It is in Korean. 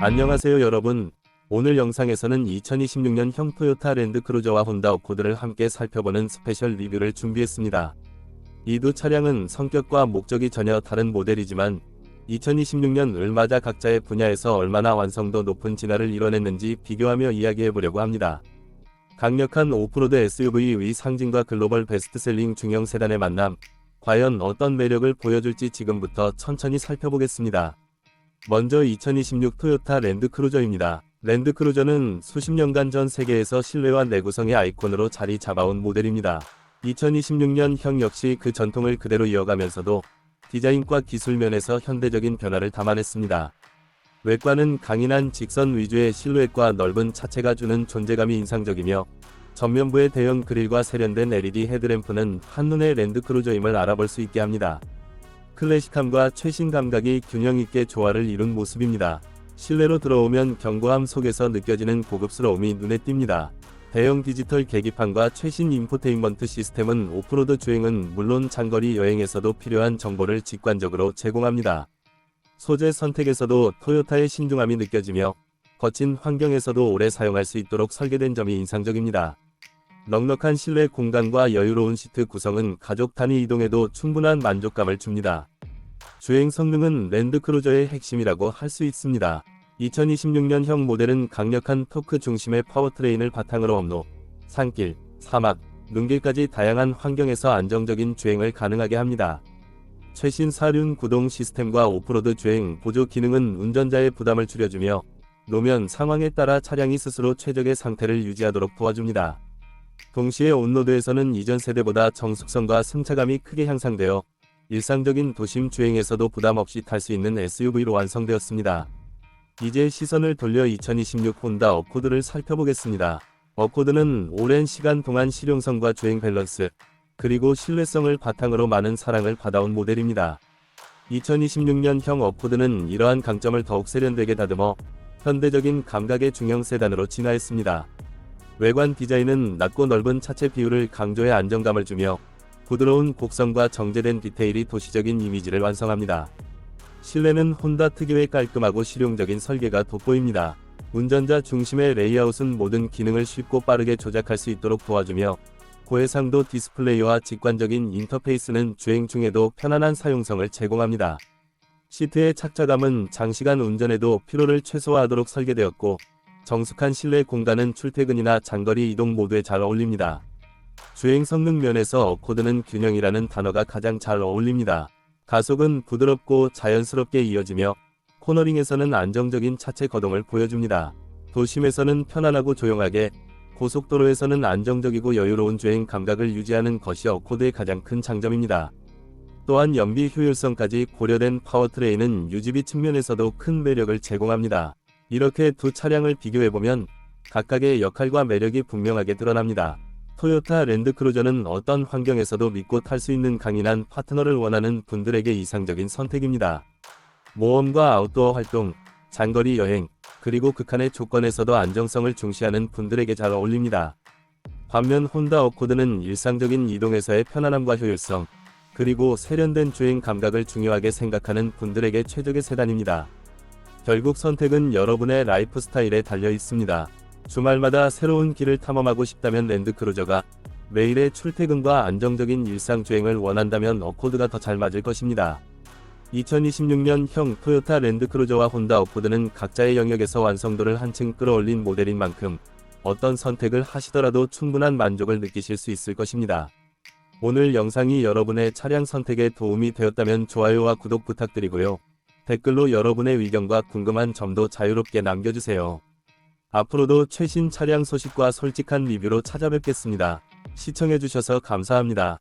안녕하세요 여러분. 오늘 영상에서는 2026년형 토요타 랜드크루저와 혼다 어코드를 함께 살펴보는 스페셜 리뷰를 준비했습니다. 이 두 차량은 성격과 목적이 전혀 다른 모델이지만 2026년을 맞아 각자의 분야에서 얼마나 완성도 높은 진화를 이뤄냈는지 비교하며 이야기해보려고 합니다. 강력한 오프로드 SUV의 상징과 글로벌 베스트셀링 중형 세단의 만남, 과연 어떤 매력을 보여줄지 지금부터 천천히 살펴보겠습니다. 먼저 2026 토요타 랜드크루저입니다. 랜드크루저는 수십 년간 전 세계에서 실내와 내구성의 아이콘으로 자리 잡아온 모델입니다. 2026년형 역시 그 전통을 그대로 이어가면서도 디자인과 기술 면에서 현대적인 변화를 담아냈습니다. 외관은 강인한 직선 위주의 실루엣과 넓은 차체가 주는 존재감이 인상적이며 전면부의 대형 그릴과 세련된 LED 헤드램프는 한눈에 랜드크루저임을 알아볼 수 있게 합니다. 클래식함과 최신 감각이 균형 있게 조화를 이룬 모습입니다. 실내로 들어오면 견고함 속에서 느껴지는 고급스러움이 눈에 띕니다. 대형 디지털 계기판과 최신 인포테인먼트 시스템은 오프로드 주행은 물론 장거리 여행에서도 필요한 정보를 직관적으로 제공합니다. 소재 선택에서도 토요타의 신중함이 느껴지며 거친 환경에서도 오래 사용할 수 있도록 설계된 점이 인상적입니다. 넉넉한 실내 공간과 여유로운 시트 구성은 가족 단위 이동에도 충분한 만족감을 줍니다. 주행 성능은 랜드크루저의 핵심이라고 할 수 있습니다. 2026년형 모델은 강력한 토크 중심의 파워트레인을 바탕으로 업로, 산길, 사막, 눈길까지 다양한 환경에서 안정적인 주행을 가능하게 합니다. 최신 사륜 구동 시스템과 오프로드 주행 보조 기능은 운전자의 부담을 줄여주며 노면 상황에 따라 차량이 스스로 최적의 상태를 유지하도록 도와줍니다. 동시에 온로드에서는 이전 세대보다 정숙성과 승차감이 크게 향상되어 일상적인 도심 주행에서도 부담 없이 탈 수 있는 SUV로 완성되었습니다. 이제 시선을 돌려 2026 혼다 어코드를 살펴보겠습니다. 어코드는 오랜 시간 동안 실용성과 주행 밸런스, 그리고 신뢰성을 바탕으로 많은 사랑을 받아온 모델입니다. 2026년형 어코드는 이러한 강점을 더욱 세련되게 다듬어 현대적인 감각의 중형 세단으로 진화했습니다. 외관 디자인은 낮고 넓은 차체 비율을 강조해 안정감을 주며 부드러운 곡선과 정제된 디테일이 도시적인 이미지를 완성합니다. 실내는 혼다 특유의 깔끔하고 실용적인 설계가 돋보입니다. 운전자 중심의 레이아웃은 모든 기능을 쉽고 빠르게 조작할 수 있도록 도와주며 고해상도 디스플레이와 직관적인 인터페이스는 주행 중에도 편안한 사용성을 제공합니다. 시트의 착자감은 장시간 운전에도 피로를 최소화하도록 설계되었고 정숙한 실내 공간은 출퇴근이나 장거리 이동 모두에 잘 어울립니다. 주행 성능 면에서 어코드는 균형이라는 단어가 가장 잘 어울립니다. 가속은 부드럽고 자연스럽게 이어지며 코너링에서는 안정적인 차체 거동을 보여줍니다. 도심에서는 편안하고 조용하게 고속도로에서는 안정적이고 여유로운 주행 감각을 유지하는 것이 어코드의 가장 큰 장점입니다. 또한 연비 효율성까지 고려된 파워트레인은 유지비 측면에서도 큰 매력을 제공합니다. 이렇게 두 차량을 비교해보면 각각의 역할과 매력이 분명하게 드러납니다. 토요타 랜드크루저는 어떤 환경에서도 믿고 탈 수 있는 강인한 파트너를 원하는 분들에게 이상적인 선택입니다. 모험과 아웃도어 활동, 장거리 여행, 그리고 극한의 조건에서도 안정성을 중시하는 분들에게 잘 어울립니다. 반면 혼다 어코드는 일상적인 이동에서의 편안함과 효율성, 그리고 세련된 주행 감각을 중요하게 생각하는 분들에게 최적의 세단입니다. 결국 선택은 여러분의 라이프 스타일에 달려 있습니다. 주말마다 새로운 길을 탐험하고 싶다면 랜드크루저가, 매일의 출퇴근과 안정적인 일상 주행을 원한다면 어코드가 더 잘 맞을 것입니다. 2026년형 토요타 랜드크루저와 혼다 어코드는 각자의 영역에서 완성도를 한층 끌어올린 모델인 만큼 어떤 선택을 하시더라도 충분한 만족을 느끼실 수 있을 것입니다. 오늘 영상이 여러분의 차량 선택에 도움이 되었다면 좋아요와 구독 부탁드리고요. 댓글로 여러분의 의견과 궁금한 점도 자유롭게 남겨주세요. 앞으로도 최신 차량 소식과 솔직한 리뷰로 찾아뵙겠습니다. 시청해주셔서 감사합니다.